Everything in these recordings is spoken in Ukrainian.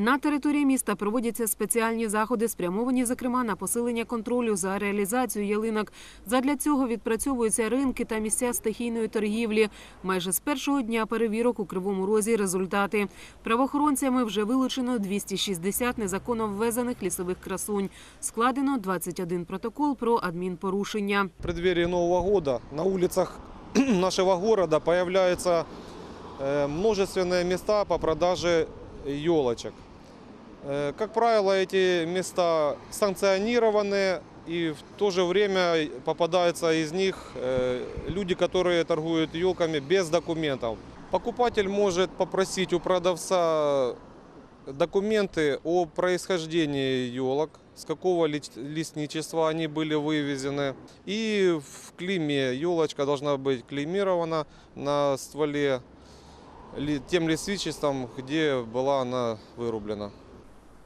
На території міста проводяться спеціальні заходи, спрямовані, зокрема, на посилення контролю за реалізацією ялинок. Задля цього відпрацьовуються ринки та місця стихійної торгівлі. Майже з першого дня перевірок у Кривому Розі результати. Правоохоронцями вже вилучено 260 незаконно ввезених лісових красунь. Складено 21 протокол про адмінпорушення. В преддверии Нового года на улицах нашего города появляются э, множественные места по продаже елочек. Э, Как правило, эти места санкционированы, и в то же время попадаются из них э, люди, которые торгуют елками без документов. Покупатель может попросить у продавца документы о происхождении елок, с какого лесничества они были вывезены. И в клейме елочка должна быть клеймирована на стволе тем лесничеством, где была она вырублена.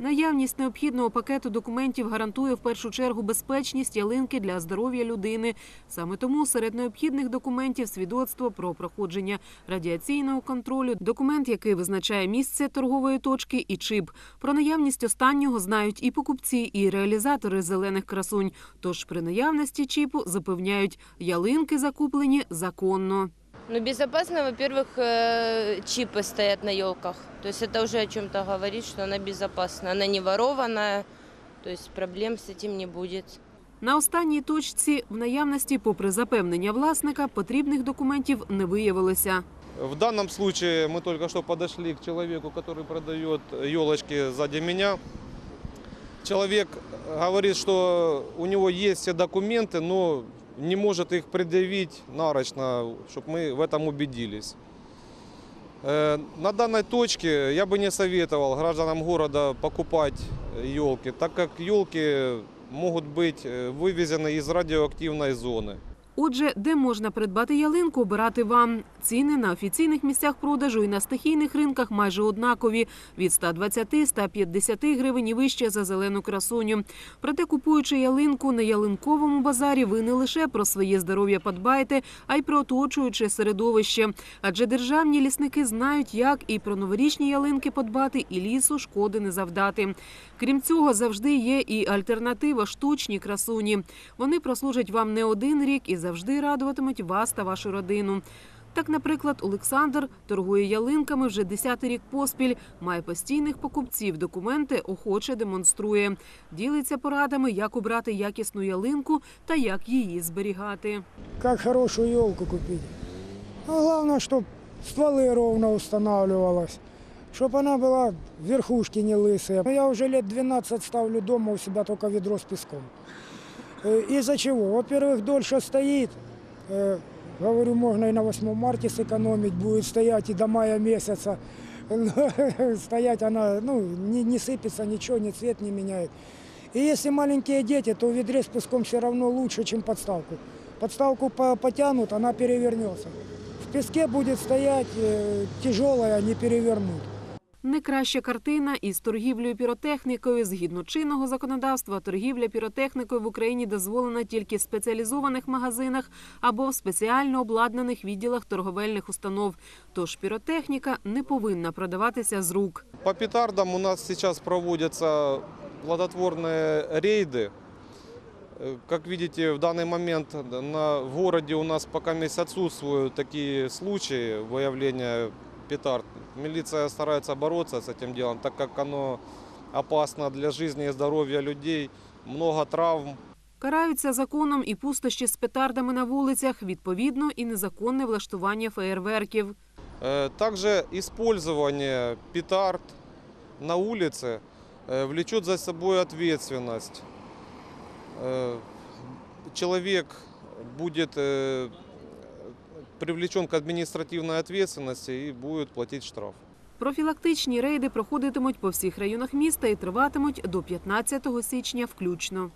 Наявність необхідного пакету документів гарантує в першу чергу безпечність ялинки для здоров'я людини. Саме тому серед необхідних документів свідоцтво про проходження радіаційного контролю, документ, який визначає місце торгової точки, і чип. Про наявність останнього знають і покупці, і реалізатори зелених красунь. Тож при наявності чіпу запевняють, ялинки закуплені законно. Ну, безопасно, во-первых, э, чипы стоят на елках. То есть это уже о чем-то говорит, что она безопасна. Она не ворованная, то есть проблем с этим не будет. На останній точці в наявності, попри запевнення власника, потрібних документів не виявилося. В данном случае мы только что подошли к человеку, который продает елочки сзади меня. Человек говорит, что у него есть все документы, но не может их предъявить нарочно, чтобы мы в этом убедились. Э, На данной точке я бы не советовал гражданам города покупать елки, так как елки могут быть э, вывезены из радиоактивной зоны. Отже, де можна придбати ялинку, обирати вам. Ціни на офіційних місцях продажу і на стихійних ринках майже однакові – від 120-150 гривень і вище за зелену красуню. Проте, купуючи ялинку на ялинковому базарі, ви не лише про своє здоров'я подбаєте, а й про оточуюче середовище. Адже державні лісники знають, як і про новорічні ялинки подбати, і лісу шкоди не завдати. Крім цього, завжди є і альтернатива – штучні красуні. Вони прослужать вам не один рік і завжди радуватимуть вас та вашу родину. Так, наприклад, Олександр торгує ялинками вже 10-й рік поспіль, має постійних покупців, документи охоче демонструє. Ділиться порадами, як обрати якісну ялинку та як її зберігати. Как хорошую елку купить. А главное, чтобы стволы ровно устанавливалось. Чтобы она была, верхушки не лысые. Я уже лет 12 ставлю дома у себя только ведро с песком. Э, Из-за чего? Во-первых, дольше стоит. Э, Говорю, можно и на 8 марта сэкономить, будет стоять и до мая месяца. Стоять она, ну, не, не сыпется ничего, ни цвет не меняет. И если маленькие дети, то в ведре с песком все равно лучше, чем подставку. Подставку по- потянут, она перевернется. В песке будет стоять э, тяжелая, не перевернуть. Не краща картина із торгівлею піротехнікою. Згідно чинного законодавства, торгівля піротехнікою в Україні дозволена тільки в спеціалізованих магазинах або в спеціально обладнаних відділах торговельних установ. Тож піротехніка не повинна продаватися з рук. По петардам у нас сейчас проводятся плодотворные рейды. Э, Как видите, в данный момент на, в городе у нас пока месяц отсутствуют такие случаи выявления петард. Милиция старается бороться с этим делом, так как оно опасно для жизни и здоровья людей, много травм. Караються законом і пустощі з петардами на вулицях, відповідно, і незаконне влаштування феєрверків. Э, Также использование петард на улице э, влечет за собой ответственность. Э, Человек будет э, привлечен к административной ответственности и будет платить штраф. Профілактичні рейди проходитимуть по всіх районах міста і триватимуть до 15 січня включно.